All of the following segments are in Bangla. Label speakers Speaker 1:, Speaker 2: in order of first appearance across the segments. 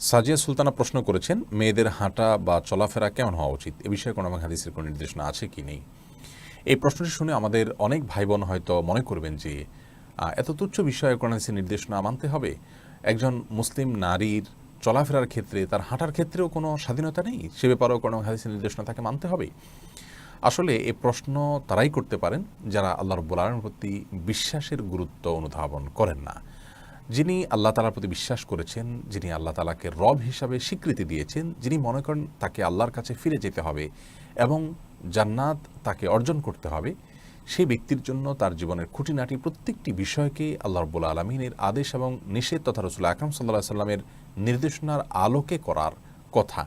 Speaker 1: সাজিয়া সুলতানা প্রশ্ন করেছেন, মেয়েদের হাঁটা বা চলাফেরা কেমন হওয়া উচিত? এ বিষয়ে কোনো হাদিসের কোনো নির্দেশনা আছে কি নেই? এই প্রশ্নটি শুনে আমাদের অনেক ভাই বোন হয়তো মনে করবেন যে এত তুচ্ছ বিষয়ে কোনো হাদিসের নির্দেশনা মানতে হবে? একজন মুসলিম নারীর চলাফেরার ক্ষেত্রে, তার হাঁটার ক্ষেত্রেও কোনো স্বাধীনতা নেই? সে ব্যাপারেও কোনো হাদিসের নির্দেশনা তাকে মানতে হবে? আসলে এ প্রশ্ন তারাই করতে পারেন, যারা আল্লাহ রব্বুল প্রতি বিশ্বাসের গুরুত্ব অনুধাবন করেন না। যিনি আল্লাহ তালার প্রতি বিশ্বাস করেছেন, যিনি আল্লাহ তালাকে রব হিসাবে স্বীকৃতি দিয়েছেন, যিনি মনে করেন তাকে আল্লাহর কাছে ফিরে যেতে হবে এবং জান্নাত তাকে অর্জন করতে হবে সেই ব্যক্তির জন্য তার জীবনের খুঁটিনাটি প্রত্যেকটি বিষয়কে আল্লাহ রব্বুল আলমিনের আদেশ এবং নিষেধ তথা রসুল্লাহ আকরম সাল্লাহ সাল্লামের নির্দেশনার আলোকে করার কথা।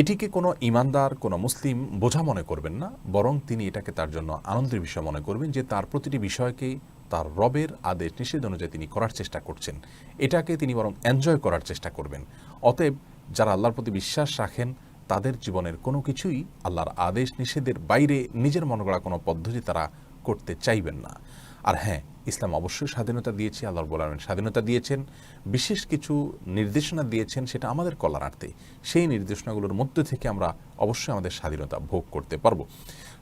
Speaker 1: এটিকে কোনো ইমানদার, কোনো মুসলিম বোঝা মনে করবেন না, বরং তিনি এটাকে তার জন্য আনন্দের বিষয় মনে করবেন যে তার প্রতিটি বিষয়কে তার রবের আদেশ নিষেধ অনুযায়ী তিনি করার চেষ্টা করছেন। এটাকে তিনি বরং এনজয় করার চেষ্টা করবেন। অতএব যারা আল্লাহর প্রতি বিশ্বাস রাখেন, তাদের জীবনের কোনো কিছুই আল্লাহর আদেশ নিষেধের বাইরে নিজের মনে করা কোনো পদ্ধতি তারা করতে চাইবেন না। আর হ্যাঁ ইসলাম অবশ্যই স্বাধীনতা দিয়েছে আল্লাহর আলমিন স্বাধীনতা দিয়েছেন। বিশেষ কিছু নির্দেশনা দিয়েছেন, সেটা আমাদের কল্যাণার্থে সেই নির্দেশনাগুলোর মধ্যে থেকে আমরা অবশ্যই আমাদের স্বাধীনতা ভোগ করতে পারব।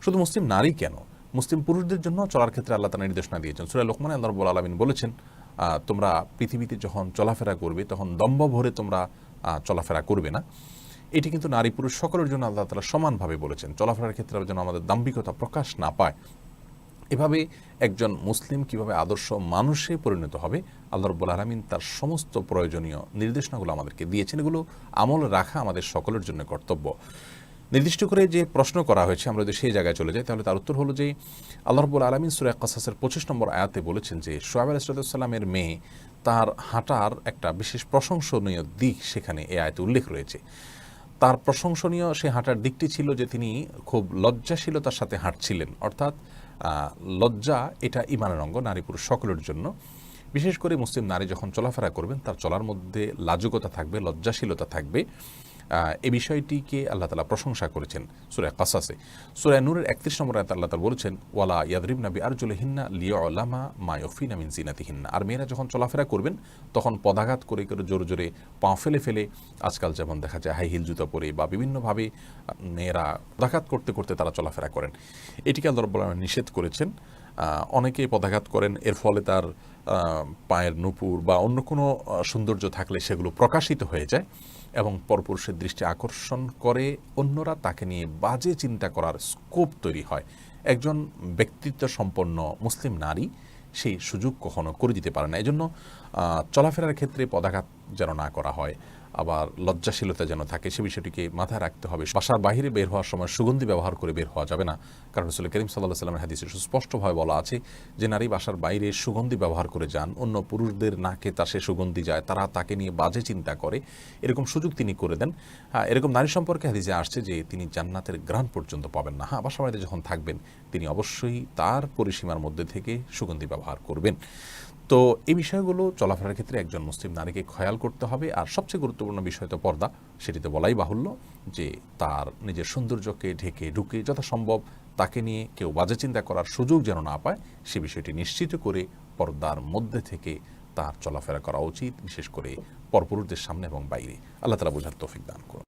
Speaker 1: শুধু মুসলিম নারী কেন? মুসলিম পুরুষদের জন্য চলার ক্ষেত্রে আল্লাহ তার নির্দেশনা দিয়েছেন। সুরা লোকমান আল্লাহ রব্বুল আলমিন বলেছেন তোমরা পৃথিবীতে যখন চলাফেরা করবে, তখন দম্ভ ভরে তোমরা চলাফেরা করবে না। এটি কিন্তু নারী পুরুষ সকলের জন্য আল্লাহ তালা সমানভাবে বলেছেন। চলাফেরার ক্ষেত্রে যেন আমাদের দাম্ভিকতা প্রকাশ না পায়। এভাবে একজন মুসলিম কীভাবে আদর্শ মানুষে পরিণত হবে, আল্লাহ রব্বুল আলমিন তার সমস্ত প্রয়োজনীয় নির্দেশনাগুলো আমাদেরকে দিয়েছেন। এগুলো আমল রাখা আমাদের সকলের জন্য কর্তব্য। নির্দিষ্ট করে যে প্রশ্ন করা হয়েছে, আমরা যদি সেই জায়গায় চলে যাই, তাহলে তার উত্তর হলো যে আল্লাহ রব্বুল আলমিন সুরায় কাসাসের পঁচিশ নম্বর আয়াতে বলেছেন যে সোয়াব আলাইসাল্লামের মেয়ে তার হাঁটার একটা বিশেষ প্রশংসনীয় দিক সেখানে এ আয়তে উল্লেখ রয়েছে। তার প্রশংসনীয় সে হাঁটার দিকটি ছিল যে তিনি খুব লজ্জাশীলতার সাথে হাঁটছিলেন। অর্থাৎ লজ্জা এটা ইমানের অঙ্গ, নারী পুরুষ সকলের জন্য। বিশেষ করে মুসলিম নারী যখন চলাফেরা করবেন, তার চলার মধ্যে লাজুকতা থাকবে, লজ্জাশীলতা থাকবে। এই বিষয়টিকে আল্লাহ তালা প্রশংসা করেছেন সুরায় কাসাসে। সুরায় নূরের একত্রিশ নম্বর আয়াতে আল্লাহ তালা বলেছেন, ওয়ালা ইয়াদরিব নাবি আরজুল হিন্না লিয়া আলামা মায়ফিন আমিন জিনাতি হিন্না আর মেয়েরা যখন চলাফেরা করবেন, তখন পদাঘাত করে করে জোরে জোরে পা ফেলে ফেলে আজকাল যেমন দেখা যায় হাই হিল জুতো পরে বা বিভিন্নভাবে মেয়েরা পদাঘাত করতে করতে তারা চলাফেরা করেন। এটিকে আল্লাহ রব্বুল নিষেধ করেছেন। অনেকে পদাঘাত করেন, এর ফলে তার পায়ের নুপুর বা অন্য কোনো সৌন্দর্য থাকলে সেগুলো প্রকাশিত হয়ে যায়। এবং পরপুরুষের দৃষ্টি আকর্ষণ করে অন্যরা তাকে নিয়ে বাজে চিন্তা করার স্কোপ তৈরি হয়। একজন ব্যক্তিত্ব সম্পন্ন মুসলিম নারী, সেই সুযোগ কখনো করে দিতে পারে না। এজন্য চলাফেরার ক্ষেত্রে পদাঘাত যেন না করা হয়। আবার লজ্জাশীলতা যেন থাকে সে বিষয়টিকে মাথায় রাখতে হবে। বাসার বাইরে বের হওয়ার সময় সুগন্ধি ব্যবহার করে বের হওয়া যাবে না। কারণ রসুল করিম সাল্লাহ সাল্লামের হাদিসে সুস্পষ্টভাবে বলা আছে যে নারী বাসার বাইরে সুগন্ধি ব্যবহার করে যান অন্য পুরুষদের নাকে তার সে সুগন্ধি যায় তারা তাকে নিয়ে বাজে চিন্তা করে। এরকম সুযোগ তিনি করে দেন। হ্যাঁ, এরকম নারী সম্পর্কে হাদিসে আসছে যে তিনি জান্নাতের গ্রাণ পর্যন্ত পাবেন না। হ্যাঁ বাসা বাড়িতে যখন থাকবেন তিনি অবশ্যই তার পরিসীমার মধ্যে থেকে সুগন্ধি ব্যবহার করবেন। তো এই বিষয়গুলো চলাফেরার ক্ষেত্রে একজন মুসলিম নারীকে খেয়াল করতে হবে। আর সবচেয়ে গুরুত্বপূর্ণ বিষয় তো পর্দা। সেটি তো বলাই বাহুল্য যে তার নিজের সৌন্দর্যকে ঢেকে ঢুকে যথাসম্ভব তাকে নিয়ে কেউ বাজে চিন্তা করার সুযোগ যেন না পায়, সে বিষয়টি নিশ্চিত করে পর্দার মধ্যে থেকে তার চলাফেরা করা উচিত, বিশেষ করে পরপুরুষদের সামনে এবং বাইরে। আল্লাহ তালা বোঝার তৌফিক দান করুন।